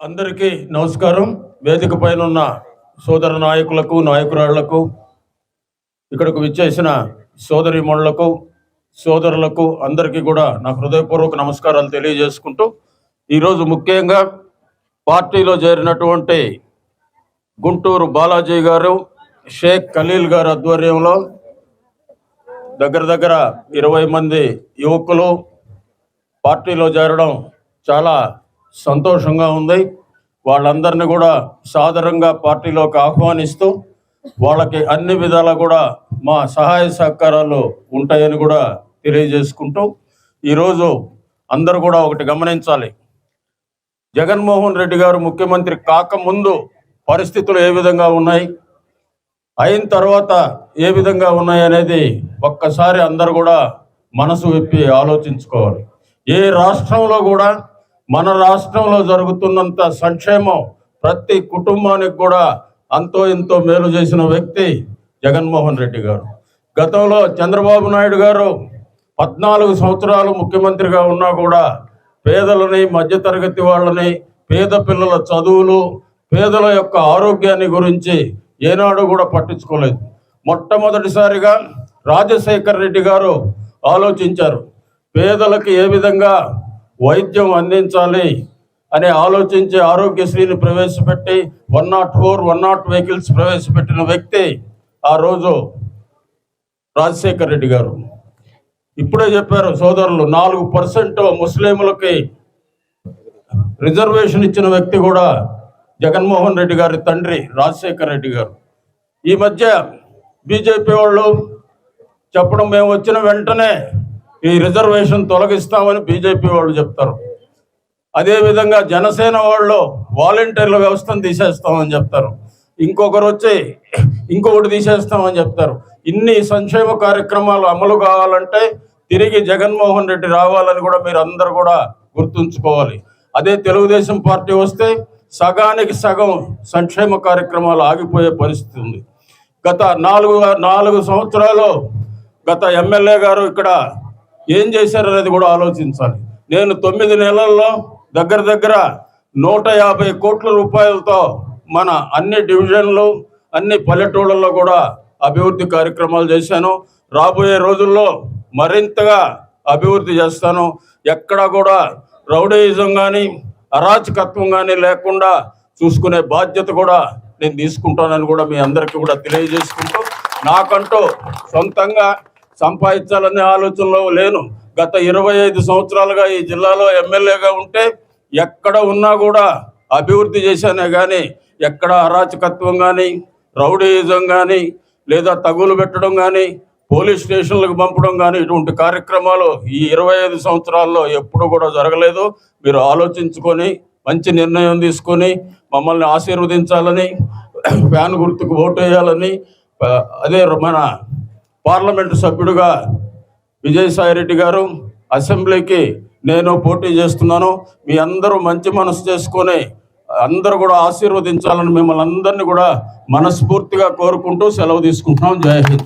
అందరికీ నమస్కారం. వేదిక పైన ఉన్న సోదర నాయకులకు నాయకురాళ్ళకు ఇక్కడకు విచ్చేసిన సోదరిమణులకు సోదరులకు అందరికీ కూడా నా హృదయపూర్వక నమస్కారాలు తెలియజేసుకుంటూ ఈరోజు ముఖ్యంగా పార్టీలో చేరినటువంటి గుంటూరు బాలాజీ గారు షేక్ ఖలీల్ గారి ఆధ్వర్యంలో దగ్గర దగ్గర ఇరవై మంది యువకులు పార్టీలో చేరడం చాలా సంతోషంగా ఉంది. వాళ్ళందరినీ కూడా సాదరంగా పార్టీలోకి ఆహ్వానిస్తూ వాళ్ళకి అన్ని విధాలా కూడా మా సహాయ సహకారాలు ఉంటాయని కూడా తెలియజేసుకుంటూ ఈరోజు అందరూ కూడా ఒకటి గమనించాలి. జగన్మోహన్ రెడ్డి గారు ముఖ్యమంత్రి కాకముందు పరిస్థితులు ఏ విధంగా ఉన్నాయి? అయిన తర్వాత ఏ విధంగా ఉన్నాయి అనేది ఒక్కసారి అందరు కూడా మనసు విప్పి ఆలోచించుకోవాలి. ఏ రాష్ట్రంలో కూడా మన రాష్ట్రంలో జరుగుతున్నంత సంక్షేమం ప్రతి కుటుంబానికి కూడా అంతో ఎంతో మేలు చేసిన వ్యక్తి జగన్మోహన్ రెడ్డి గారు. గతంలో చంద్రబాబు నాయుడు గారు పద్నాలుగు సంవత్సరాలు ముఖ్యమంత్రిగా ఉన్నా కూడా పేదలని మధ్యతరగతి వాళ్ళని పేద పిల్లల చదువులు పేదల యొక్క ఆరోగ్యాన్ని గురించి ఏనాడు కూడా పట్టించుకోలేదు. మొట్టమొదటిసారిగా రాజశేఖర్ రెడ్డి గారు ఆలోచించారు. పేదలకు ఏ విధంగా వైద్యం అందించాలి అని ఆలోచించి ఆరోగ్యశ్రీని ప్రవేశపెట్టి one nought four one nought vehicles ప్రవేశపెట్టిన వ్యక్తి ఆ రోజు రాజశేఖర్ రెడ్డి గారు. ఇప్పుడే చెప్పారు సోదరులు నాలుగు పర్సెంట్ ముస్లింలకి రిజర్వేషన్ ఇచ్చిన వ్యక్తి కూడా జగన్మోహన్ రెడ్డి గారి తండ్రి రాజశేఖర్ రెడ్డి గారు. ఈ మధ్య బీజేపీ వాళ్ళు చెప్పడం మేము వచ్చిన వెంటనే ఈ రిజర్వేషన్ తొలగిస్తామని బీజేపీ వాళ్ళు చెప్తారు. అదేవిధంగా జనసేన వాళ్ళు వాలంటీర్ల వ్యవస్థను తీసేస్తామని చెప్తారు. ఇంకొకరు వచ్చి ఇంకొకటి తీసేస్తామని చెప్తారు. ఇన్ని సంక్షేమ కార్యక్రమాలు అమలు కావాలంటే తిరిగి జగన్మోహన్ రెడ్డి రావాలని కూడా మీరు అందరు కూడా గుర్తుంచుకోవాలి. అదే తెలుగుదేశం పార్టీ వస్తే సగానికి సగం సంక్షేమ కార్యక్రమాలు ఆగిపోయే పరిస్థితి ఉంది. గత నాలుగు నాలుగు సంవత్సరాలు గత ఎమ్మెల్యే గారు ఇక్కడ ఏం చేశారనేది కూడా ఆలోచించాలి. నేను తొమ్మిది నెలల్లో దగ్గర దగ్గర నూట యాభై కోట్ల రూపాయలతో మన అన్ని డివిజన్లు అన్ని పల్లెటూళ్ళల్లో కూడా అభివృద్ధి కార్యక్రమాలు చేశాను. రాబోయే రోజుల్లో మరింతగా అభివృద్ధి చేస్తాను. ఎక్కడ కూడా రౌడీయిజం కానీ అరాచకత్వం కానీ లేకుండా చూసుకునే బాధ్యత కూడా నేను తీసుకుంటానని కూడా మీ అందరికీ కూడా తెలియజేసుకుంటూ నాకంటూ సొంతంగా సంపాదించాలనే ఆలోచనలో లేను. గత ఇరవై ఐదు సంవత్సరాలుగా ఈ జిల్లాలో ఎమ్మెల్యేగా ఉంటే ఎక్కడ ఉన్నా కూడా అభివృద్ధి చేశానే కానీ ఎక్కడ అరాచకత్వం కానీ రౌడీయిజం కానీ లేదా తగులు పెట్టడం కానీ పోలీస్ స్టేషన్లకు పంపడం కానీ ఇటువంటి కార్యక్రమాలు ఈ ఇరవై ఐదు సంవత్సరాల్లో ఎప్పుడు కూడా జరగలేదు. మీరు ఆలోచించుకొని మంచి నిర్ణయం తీసుకొని మమ్మల్ని ఆశీర్వదించాలని ఫ్యాన్ గుర్తుకు ఓటు వేయాలని అదే మన పార్లమెంటు సభ్యుడిగా విజయసాయిరెడ్డి గారు అసెంబ్లీకి నేను పోటీ చేస్తున్నాను. మీ అందరూ మంచి మనసు చేసుకొని అందరూ కూడా ఆశీర్వదించాలని మిమ్మల్ని అందరినీ కూడా మనస్ఫూర్తిగా కోరుకుంటూ సెలవు తీసుకుంటున్నాం. జై హింద్.